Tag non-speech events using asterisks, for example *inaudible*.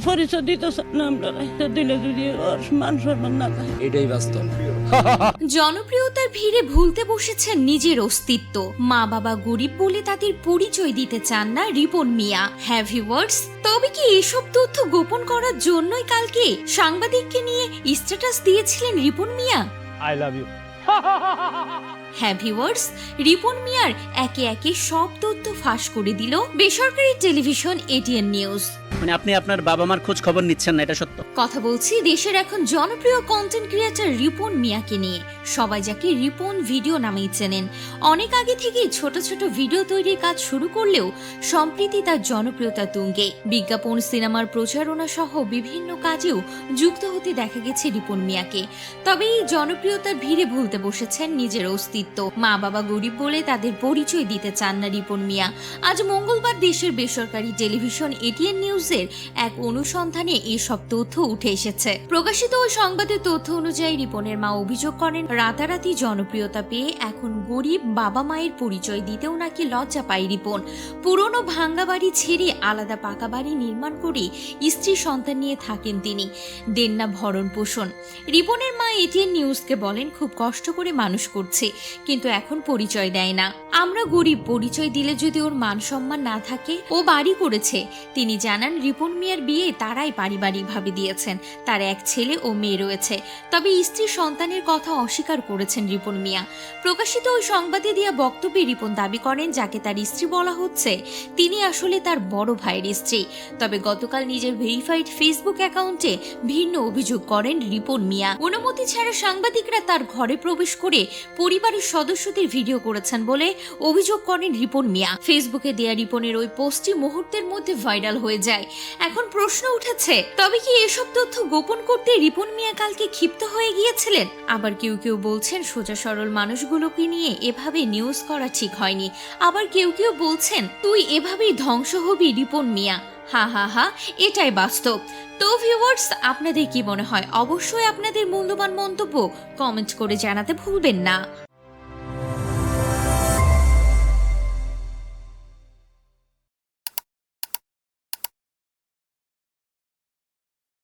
পরিচয় দিতে চান না আমরা তো দিলে যদি মান সম্মান না এটাই বাস্তব। জনপ্রিয়তার ভিড়ে ভুলতে বসেছেন নিজের অস্তিত্ব। মা বাবা গরিব বলে তাদের পরিচয় দিতে চান না রিপন মিয়া। হ্যাভি ওয়ার্ডস তবে কি এসব তথ্য গোপন করার জন্যই কালকে সাংবাদিককে নিয়ে স্ট্যাটাস দিয়েছিলেন Ripon Mia? I love you. *laughs* হ্যাঁ ভিউয়ার্স রিপন মিয়ার একে একে সব তথ্য ফাঁস করে দিল বেসরকারি টেলিভিশন এটিএন নিউজ। মানে আপনি আপনার বাবা মার খোঁজ খবর নিচ্ছেন না এটা সত্য? কথা বলছি দেশের এখন জনপ্রিয় কন্টেন্ট ক্রিয়েটর রিপন মিয়াকে নিয়ে। সবাই যাকে রিপন ভিডিও নামেই চেনেন। অনেক আগে থেকেই ছোট ছোট ভিডিও তৈরির কাজ শুরু করলেও সম্প্রীতি তার জনপ্রিয়তা তুঙ্গে। বিজ্ঞাপন সিনেমার প্রচারণা সহ বিভিন্ন কাজেও যুক্ত হতে দেখা গেছে রিপন মিয়াকে। তবে এই জনপ্রিয়তার ভিড়ে ভুলতে বসেছেন নিজের অস্তিত্ব মা বাবা গরিব বলে তাদের পরিচয় দিতে চান না রিপন মিয়া। আজ মঙ্গলবার দেশের বেসরকারি টেলিভিশন এটিএন নিউজের এক অনুসন্ধানে এসব তথ্য উঠে এসেছে। প্রকাশিত ওই সংবাদের তথ্য অনুযায়ী রিপনের মা অভিযোগ করেন, রাতারাতি জনপ্রিয়তা পেয়ে এখন গরিব বাবা মায়ের পরিচয় দিতেও নাকি লজ্জা পায় রিপন। পুরনো ভাঙ্গা বাড়ি ছেড়ে আলাদা পাকা বাড়ি নির্মাণ করে স্ত্রী সন্তান নিয়ে থাকেন তিনি। দেন না ভরণ পোষণ। রিপনের মা এটিএন নিউজকে বলেন, খুব কষ্ট করে মানুষ করছে। কিন্তু এখন পরিচয় দেয় না। আমরা গরিব, পরিচয় দিলে যদি ওর মান সম্মান না থাকে, ও বাড়ি করেছে। তিনি জানান, রিপন মিয়ার বিয়ে তারাই পারিবারিকভাবে দিয়েছেন। তার এক ছেলে ও মেয়ে রয়েছে। তবে স্ত্রী সন্তানের কথা অস্বীকার করেছেন রিপন মিয়া। প্রকাশিত ওই সংবাদে দেওয়া বক্তব্যে রিপন দাবি করেন, যাকে তার স্ত্রী বলা হচ্ছে, তিনি আসলে তার বড় ভাইয়ের স্ত্রী। তবে গতকাল নিজের ভেরিফাইড ফেসবুক অ্যাকাউন্টে ভিন্ন অভিযোগ করেন রিপন মিয়া। অনুমতি ছাড়া সাংবাদিকরা তার ঘরে প্রবেশ করে পরিবারের সদস্যদের ভিডিও করেছেন বলে অভিযোগ করেন রিপন মিয়া। ফেসবুকে দেয়া রিপনের ওই পোস্টটি মুহূর্তের মধ্যে ভাইরাল হয়ে যায়। এখন প্রশ্ন উঠেছে, তবে কি এসব তথ্য গোপন করতে রিপন মিয়া কালকে ক্ষিপ্ত হয়ে গিয়েছিলেন? আবার কেউ কেউ বলছেন, সোজা সরল মানুষগুলোকে নিয়ে এভাবে নিউজ করা ঠিক হয়নি। আবার কেউ কেউ বলছেন, তুই এভাবেই ধ্বংস হবি রিপন মিয়া। হা হা হা, এটাই বাস্তব। তো ভিউয়ার্স আপনাদের কি মনে হয়? অবশ্যই আপনাদের মূল্যবান মন্তব্য কমেন্ট করে জানাতে ভুলবেন না।